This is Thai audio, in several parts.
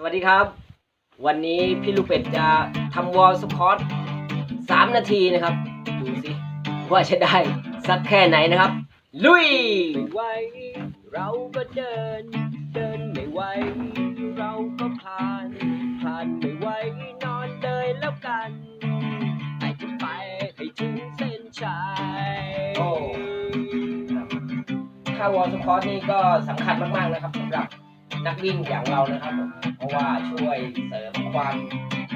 สวัสดีครับ วันนี้พี่ลูกเป็ดจะทำวอลสควอตสามนาทีนะครับ ดูสิว่าจะได้สักแค่ไหนนะครับ ลุยไม่ไหวเราก็เดิน เดินไม่ไหวเราก็คลานคลานไม่ไหวนอนเลยแล้วกันแต่จะไปให้ถึงเส้นชัยโอ้ถ้าวอลสควอตนี่ก็สำคัญมากๆนะครับสำหรับ นักวิ่งอย่างเรานะครับผมเพราะว่าช่วยเสริมความ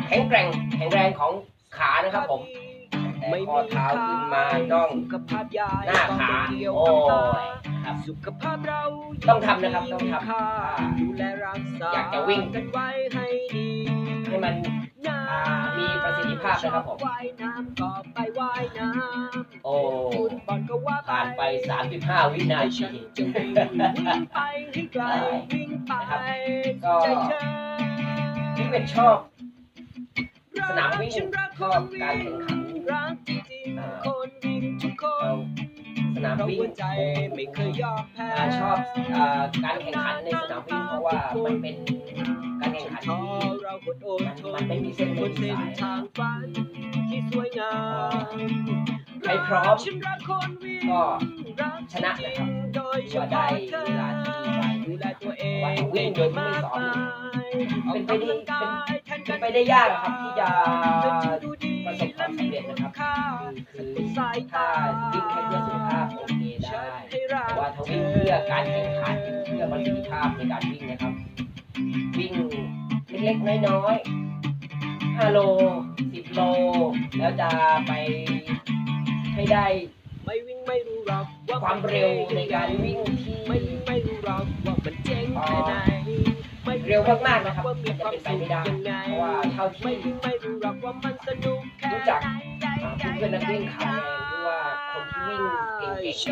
แข็งแกร่งแข็งแรงของขานะครับผมแต่ข้อเท้าขึ้นมาน่องสุขภาพยายหน้าขาเกี่ยวโอ้กับตายครับสุขภาพเราต้องทำนะครับต้องทำค่าดูแลรักษาอยากจะวิ่งกันไว้ให้ดีให้มันอ่ามีประสิทธิภาพนะครับผมว่ายน้ำก็ไปว่ายน้โอ้ำฟุตบอลก็ว่าผ่านไป 35 วินาแต่ทีฉั นจะวิ่งวิ่งไปให้ไกลวิ่งไปนะครับ ก็ใจเธอพี่เป็ดชอบ สนามวิ่งชอบการแข่งขันรักจริงๆคนวิ่งทุกคนสนามเพราะวิ่งหัวใจไม่เคยยอมแพ้อ่าชอบอ่าการแข่งขันในสนามวิ่งเพราะว่ามันเป็นการแข่งขันท้อที่เราอดอดทมันนไม่มีเส้นบไม่นมีเส้นสายทางฝันที่สวยงามใครพร้อมฉันรักคนวิ่งก็รักชนะนะครับโดยเฉว่าได้พาะเธอเวลาที่ไป ดูแลตัวเอว่างวิ่งโดยที่ไม่ซ้อมออกเป็นไปได้กำลังกายแทนเป็กันนไปได้ยากอะครับที่จะเธอจึงดูดีประสบความสำเร็จนะครับค่าคือสายถ้าตาวิ่งแค่เพื่อสุขภาพโอเคได้ฉันให้รักแต่ว่าถ้าวิ่งเพื่อการแข่งขันเพื่อประสิทธิภาพในการวิ่งนะครับ วิ่งเล็กๆน้อยๆ5โล10โลแล้วจะไปให้ได้ไม่วิ่งไม่รู้หรอกว่าความเร็วในการวิ่งที่ไม่วิ่งไม่รู้หรอกว่ามัน เจ๋งแค่ไหนไม่เร็วมากๆนะครับว่ามีมันจะเป็นไปไม่ได้เพราะว่าเท่าที่รู้จักเพื่อนนักวิ่งขาแรงหรือว่าคนที่วิ่งเก่งช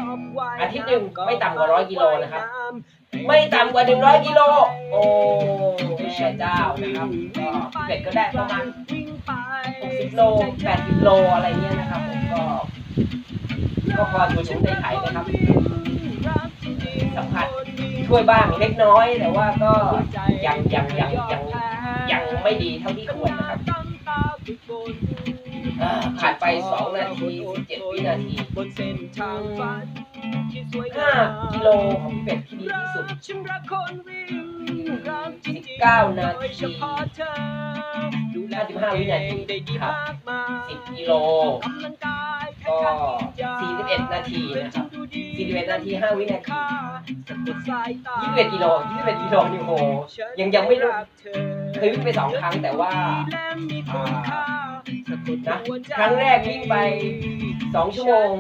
อาทิตย์หนึ่งไม่ต่ำกว่า100กิโลนะครับ ไม่ต่ำกว่า100กิโลโอ้แม่เจ้านะครับก็พี่เป็ดก็ได้ประมาณวิ่งไป60โล80โลอะไรเงี้ยนะครับผมก็ก็พออยู่ถึงในไถนะครับ ช่วยบ้างเล็กน้อยแต่ว่าก็ยังยังยังยังยังไม่ดีเท่าที่ควรนะครับผ่านไป 2 นาที 17 วินาทีบนเส้นาที่สวยงาม5กิโลของพี่เป็ดที่ดีที่สุดฉันรักคนวิ่งรักจริงๆ19 นาทีโดยเฉพาะเธอดูแล55 วินาทีครับมากมาย10 กิโลกำลังกายก็ 41 นาทีนะครับ 41นาที 5 วินาทีสะกดสายตา21กิโล21กิโลนี่โหยังยังไม่รู้เคยวิ่งไปสองครั้งแต่ว่าอ่านะครั้งแรกวิ่งไป 2 ชั่วโมง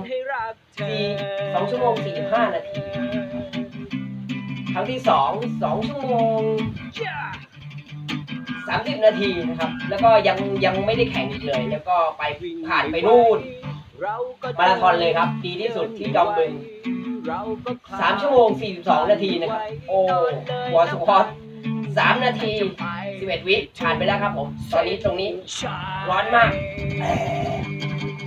สี่2ชั่วโมง 45 นาที ครั้งที่ 2 2 ชั่วโมง 30 นาทีนะครับ แล้วก็ยังยังไม่ได้แข่งอีกเลย แล้วก็ไปผ่านไปนู่น มาราธอนเลยครับ ดีที่สุดที่จอมบึง3ชั่วโมง42นาทีนะครับ โอ้วอลสควอต3นาที11วิผ่านไปแล้วครับผม ตอนนี้ตรงนี้ร้อนมาก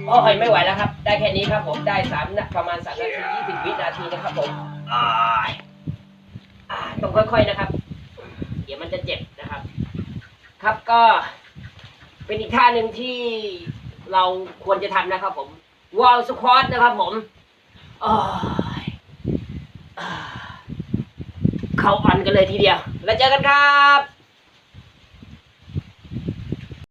โอ้ยไม่ไหวแล้วครับ ได้แค่นี้ครับผม ได้สามนะประมาณ3นาที20วินาทีนะครับผมอ้ายอ่าต้องค่อยๆนะครับ เดี๋ยวมันจะเจ็บนะครับ ครับก็เป็นอีกท่าหนึ่งที่เราควรจะทำนะครับผม วอลสควอตนะครับผมอ้ายอ่าเข้าอ่นกันเลยทีเดียว แล้วเจอกันครับ